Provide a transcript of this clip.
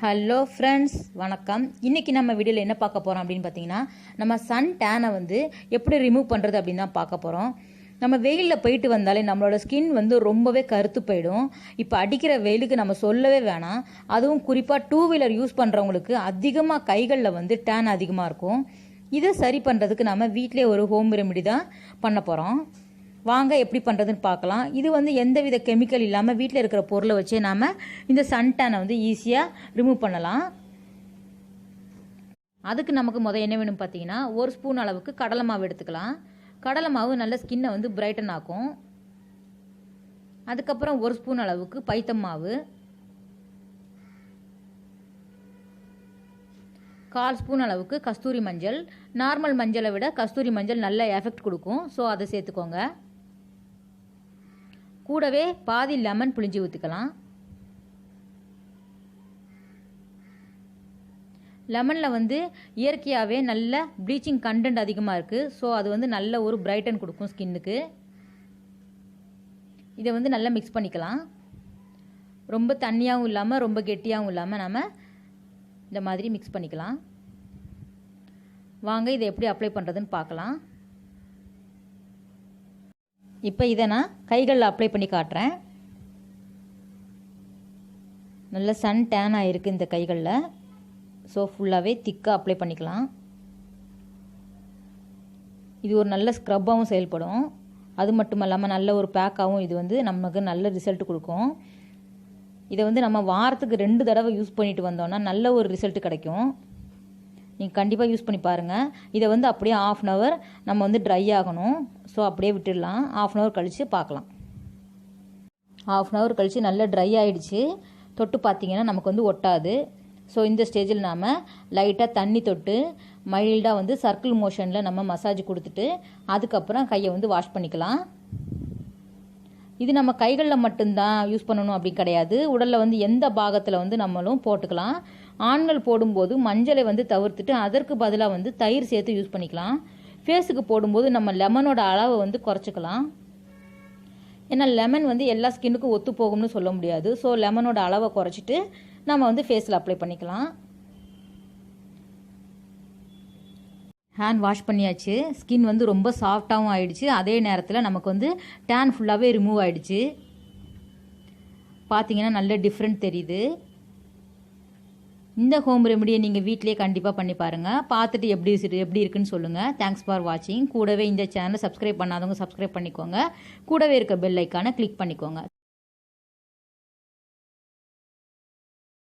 Hello friends வணக்கம். இன்றைக்கி நம்ம வீடியோவில் என்ன பார்க்க போகிறோம் அப்படின்னு பார்த்தீங்கன்னா நம்ம சன் டேனை வந்து எப்படி ரிமூவ் பண்ணுறது அப்படின்னு தான் பார்க்க போகிறோம் நம்ம வெயிலில் போயிட்டு வந்தாலே நம்மளோட ஸ்கின் வந்து ரொம்பவே கருத்து போயிடும். இப்போ அடிக்கிற வெயிலுக்கு நம்ம சொல்லவே வேணாம். அதுவும் குறிப்பாக டூ வீலர் யூஸ் பண்ணுறவங்களுக்கு அதிகமாக கைகளில் வந்து டேன் அதிகமாக இருக்கும். இதை சரி பண்ணுறதுக்கு நம்ம வீட்டிலே ஒரு ஹோம் ரெமெடி தான் பண்ண போகிறோம் வாங்க எப்படி பண்ணுறதுன்னு பார்க்கலாம். இது வந்து எந்தவித கெமிக்கல் இல்லாமல் வீட்டில் இருக்கிற பொருளை வச்சே நாம் இந்த சன்டேனை வந்து ஈஸியாக ரிமூவ் பண்ணலாம். அதுக்கு நமக்கு முதல் என்ன வேணும் பார்த்தீங்கன்னா ஒரு ஸ்பூன் அளவுக்கு கடலை மாவு எடுத்துக்கலாம். கடலை மாவு நல்ல ஸ்கின்னை வந்து பிரைட்டன் ஆக்கும். அதுக்கப்புறம் ஒரு ஸ்பூன் அளவுக்கு பைத்தம் மாவு. கால் ஸ்பூன் அளவுக்கு கஸ்தூரி மஞ்சள். நார்மல் மஞ்சளை விட கஸ்தூரி மஞ்சள் நல்ல எஃபெக்ட் கொடுக்கும். ஸோ அதை சேர்த்துக்கோங்க. கூடவே பாதி லெமன் புளிஞ்சு ஊற்றிக்கலாம் லெமனில் வந்து இயற்கையாகவே நல்ல ப்ளீச்சிங் கண்டென்ட் அதிகமாக இருக்குது ஸோ அது வந்து நல்ல ஒரு பிரைட்டன் கொடுக்கும் ஸ்கின்னுக்கு இதை வந்து நல்லா மிக்ஸ் பண்ணிக்கலாம். ரொம்ப தண்ணியாகவும் இல்லாமல் ரொம்ப கெட்டியாகவும் இல்லாமல் நம்ம இந்த மாதிரி மிக்ஸ் பண்ணிக்கலாம். வாங்க இதை எப்படி அப்ளை பண்ணுறதுன்னு பார்க்கலாம். இப்போ இதை நான் கைகளில் அப்ளை பண்ணி காட்டுறேன். நல்ல சன் டேன் ஆகிருக்கு இந்த கைகளில். ஸோ ஃபுல்லாகவே திக்காக அப்ளை பண்ணிக்கலாம். இது ஒரு நல்ல ஸ்க்ரப்பாகவும் செயல்படும். அது மட்டும் இல்லாமல் நல்ல ஒரு பேக்காகவும் இது வந்து நமக்கு நல்ல ரிசல்ட் கொடுக்கும். இதை வந்து நம்ம வாரத்துக்கு ரெண்டு தடவை யூஸ் பண்ணிட்டு வந்தோம்னா நல்ல ஒரு ரிசல்ட் கிடைக்கும். நீங்கள் கண்டிப்பாக யூஸ் பண்ணி பாருங்கள் இதை வந்து அப்படியே ஆஃப் அன் ஹவர் நம்ம வந்து ட்ரை ஆகணும். ஸோ அப்படியே விட்டுடலாம். ஆஃப் அன் ஹவர் கழித்து பார்க்கலாம். ஆஃப் அன் ஹவர் கழித்து நல்லா ட்ரை ஆகிடுச்சு தொட்டு பார்த்தீங்கன்னா நமக்கு வந்து ஒட்டாது. ஸோ இந்த ஸ்டேஜில் நாம் லைட்டாக தண்ணி தொட்டு மைல்டாக வந்து சர்க்கிள் மோஷனில் நம்ம மசாஜ் கொடுத்துட்டு அதுக்கப்புறம் கையை வந்து வாஷ் பண்ணிக்கலாம். இது நம்ம கைகளில் மட்டும்தான் யூஸ் பண்ணணும் அப்படி கிடையாது. உடலில் வந்து எந்த பாகத்தில் வந்து நம்மளும் போட்டுக்கலாம். ஆண்கள் போடும்போது மஞ்சளை வந்து தவிர்த்துட்டு அதற்கு பதிலாக வந்து தயிர் சேர்த்து யூஸ் பண்ணிக்கலாம். ஃபேஸுக்கு போடும்போது நம்ம லெமனோட அளவை வந்து குறைச்சிக்கலாம். ஏன்னா லெமன் வந்து எல்லா ஸ்கின்னுக்கும் ஒத்து போகும்னு சொல்ல முடியாது. ஸோ லெமனோட அளவை குறைச்சிட்டு நம்ம வந்து ஃபேஸில் அப்ளை பண்ணிக்கலாம். ஹேண்ட் வாஷ் பண்ணியாச்சு. ஸ்கின் வந்து ரொம்ப சாஃப்டாகவும் ஆயிடுச்சு. அதே நேரத்தில் நமக்கு வந்து டேன் ஃபுல்லாகவே ரிமூவ் ஆயிடுச்சு. பார்த்தீங்கன்னா நல்ல டிஃப்ரெண்ட் தெரியுது. இந்த ஹோம் ரெமடியை நீங்கள் வீட்டிலேயே கண்டிப்பாக பண்ணி பாருங்கள் பார்த்துட்டு எப்படி எப்படி இருக்குன்னு சொல்லுங்கள் தேங்க்ஸ் ஃபார் வாட்சிங் கூடவே இந்த சேனலை சப்ஸ்கிரைப் பண்ணாதவங்க சப்ஸ்கிரைப் பண்ணிக்கோங்க. கூடவே இருக்க பெல் ஐக்கானை கிளிக் பண்ணிக்கோங்க.